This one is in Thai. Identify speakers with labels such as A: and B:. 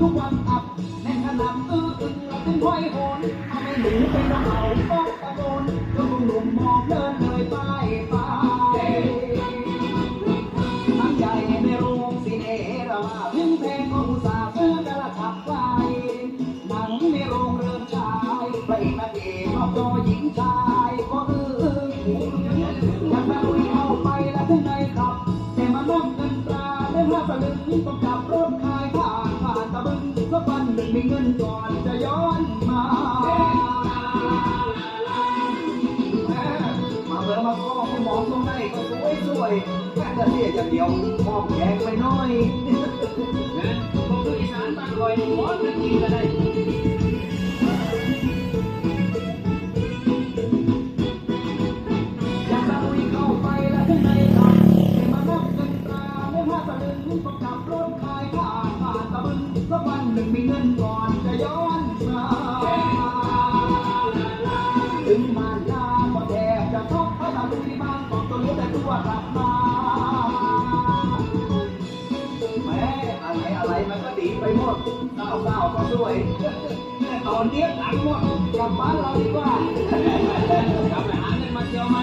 A: ทุกวันอับแน่นขนาดอื้ออึงละถึงห้อยโหนเอาไม่หนูไปต้องเอาต้องตะโกนก็ลุงหนุ่มมองเดินเลยไปไปทั้งใหญ่ในโรงสีเนระว่าถึงแพงก็อุตส่าห์ซื้อกระชับไว้หนังในโรงเรือนชายพระเอกนางเอกครอหญิงชายก็ เงินก่อนจะย้อนมามาเมื่อมาก็มองตรงไหนก็สวยสวยแค่จะเรียอย่างเดียวมอบแขกไปหน้อย
B: นะผมคืออีสานบ้านคอยหัวเป็นจริงก็ได้
A: อยากจะลุยเข้าไปแล้วข้างในขับให้มานับเงินตาไม่ห้าสลึงต้องขับรถขายผ่าน แต่อะไรอะไรมันก็ดีไปหมดเก้าเก้าก็ด้วยตอนเนี้ยหลักหมดกลับบ้านเราดีกว่า
B: กลับไปหาเงินมาเที่ยวไหม